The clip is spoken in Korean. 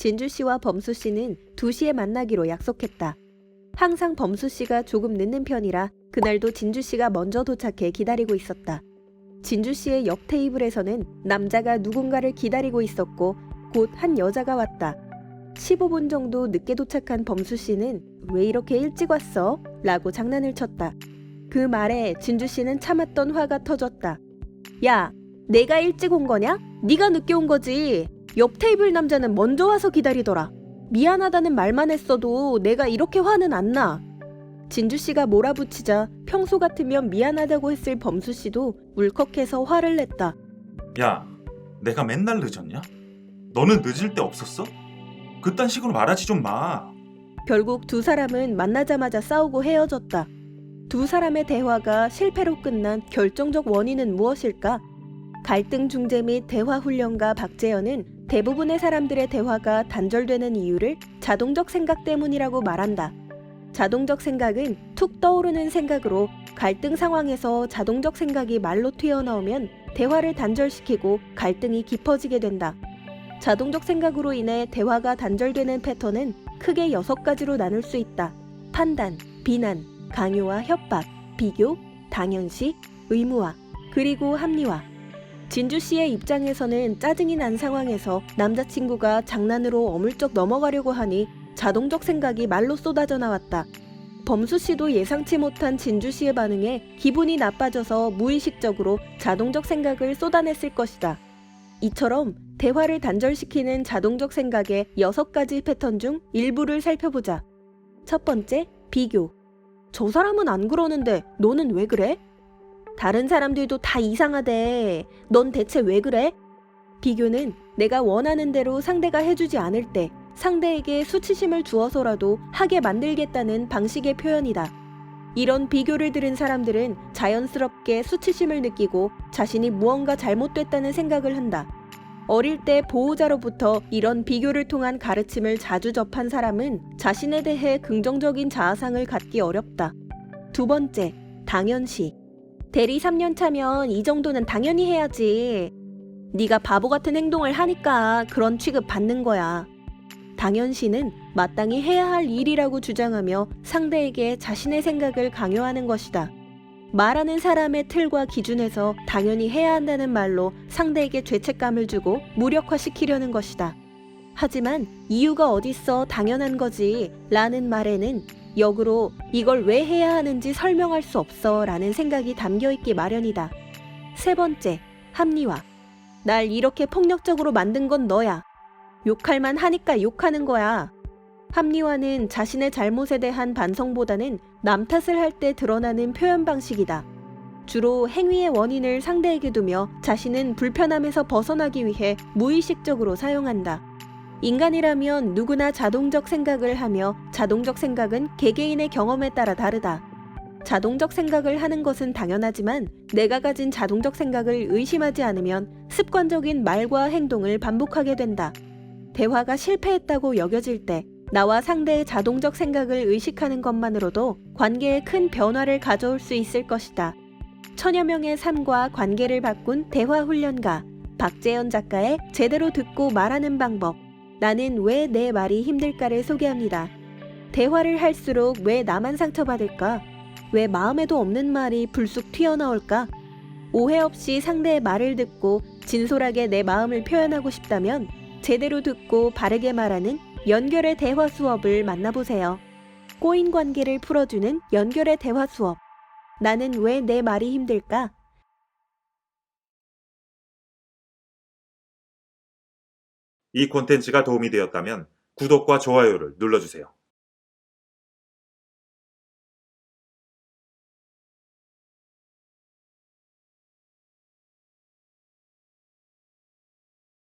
진주 씨와 범수 씨는 2시에 만나기로 약속했다. 항상 범수 씨가 조금 늦는 편이라 그날도 진주 씨가 먼저 도착해 기다리고 있었다. 진주 씨의 옆 테이블에서는 남자가 누군가를 기다리고 있었고 곧 한 여자가 왔다. 15분 정도 늦게 도착한 범수 씨는 왜 이렇게 일찍 왔어? 라고 장난을 쳤다. 그 말에 진주 씨는 참았던 화가 터졌다. 야, 내가 일찍 온 거냐? 네가 늦게 온 거지. 옆 테이블 남자는 먼저 와서 기다리더라. 미안하다는 말만 했어도 내가 이렇게 화는 안 나. 진주 씨가 몰아붙이자 평소 같으면 미안하다고 했을 범수 씨도 울컥해서 화를 냈다. 야, 내가 맨날 늦었냐? 너는 늦을 때 없었어? 그딴 식으로 말하지 좀 마. 결국 두 사람은 만나자마자 싸우고 헤어졌다. 두 사람의 대화가 실패로 끝난 결정적 원인은 무엇일까? 갈등 중재 및 대화 훈련가 박재현은 대부분의 사람들의 대화가 단절되는 이유를 자동적 생각 때문이라고 말한다. 자동적 생각은 툭 떠오르는 생각으로 갈등 상황에서 자동적 생각이 말로 튀어나오면 대화를 단절시키고 갈등이 깊어지게 된다. 자동적 생각으로 인해 대화가 단절되는 패턴은 크게 여섯 가지로 나눌 수 있다. 판단, 비난, 강요와 협박, 비교, 당연시, 의무화, 그리고 합리화. 진주 씨의 입장에서는 짜증이 난 상황에서 남자친구가 장난으로 어물쩍 넘어가려고 하니 자동적 생각이 말로 쏟아져 나왔다. 범수 씨도 예상치 못한 진주 씨의 반응에 기분이 나빠져서 무의식적으로 자동적 생각을 쏟아냈을 것이다. 이처럼 대화를 단절시키는 자동적 생각의 여섯 가지 패턴 중 일부를 살펴보자. 첫 번째, 비교. 저 사람은 안 그러는데 너는 왜 그래? 다른 사람들도 다 이상하대. 넌 대체 왜 그래? 비교는 내가 원하는 대로 상대가 해주지 않을 때 상대에게 수치심을 주어서라도 하게 만들겠다는 방식의 표현이다. 이런 비교를 들은 사람들은 자연스럽게 수치심을 느끼고 자신이 무언가 잘못됐다는 생각을 한다. 어릴 때 보호자로부터 이런 비교를 통한 가르침을 자주 접한 사람은 자신에 대해 긍정적인 자아상을 갖기 어렵다. 두 번째, 당연시. 대리 3년 차면 이 정도는 당연히 해야지. 네가 바보 같은 행동을 하니까 그런 취급 받는 거야. 당연시는 마땅히 해야 할 일이라고 주장하며 상대에게 자신의 생각을 강요하는 것이다. 말하는 사람의 틀과 기준에서 당연히 해야 한다는 말로 상대에게 죄책감을 주고 무력화시키려는 것이다. 하지만 이유가 어딨어 당연한 거지 라는 말에는 역으로 이걸 왜 해야 하는지 설명할 수 없어 라는 생각이 담겨 있기 마련이다. 세 번째, 합리화. 날 이렇게 폭력적으로 만든 건 너야. 욕할만 하니까 욕하는 거야. 합리화는 자신의 잘못에 대한 반성보다는 남 탓을 할 때 드러나는 표현 방식이다. 주로 행위의 원인을 상대에게 두며 자신은 불편함에서 벗어나기 위해 무의식적으로 사용한다. 인간이라면 누구나 자동적 생각을 하며 자동적 생각은 개개인의 경험에 따라 다르다. 자동적 생각을 하는 것은 당연하지만 내가 가진 자동적 생각을 의심하지 않으면 습관적인 말과 행동을 반복하게 된다. 대화가 실패했다고 여겨질 때 나와 상대의 자동적 생각을 의식하는 것만으로도 관계에 큰 변화를 가져올 수 있을 것이다. 천여 명의 삶과 관계를 바꾼 대화 훈련가 박재현 작가의 제대로 듣고 말하는 방법. 나는 왜 내 말이 힘들까를 소개합니다. 대화를 할수록 왜 나만 상처받을까? 왜 마음에도 없는 말이 불쑥 튀어나올까? 오해 없이 상대의 말을 듣고 진솔하게 내 마음을 표현하고 싶다면 제대로 듣고 바르게 말하는 연결의 대화 수업을 만나보세요. 꼬인 관계를 풀어주는 연결의 대화 수업. 나는 왜 내 말이 힘들까? 이 콘텐츠가 도움이 되었다면 구독과 좋아요를 눌러주세요.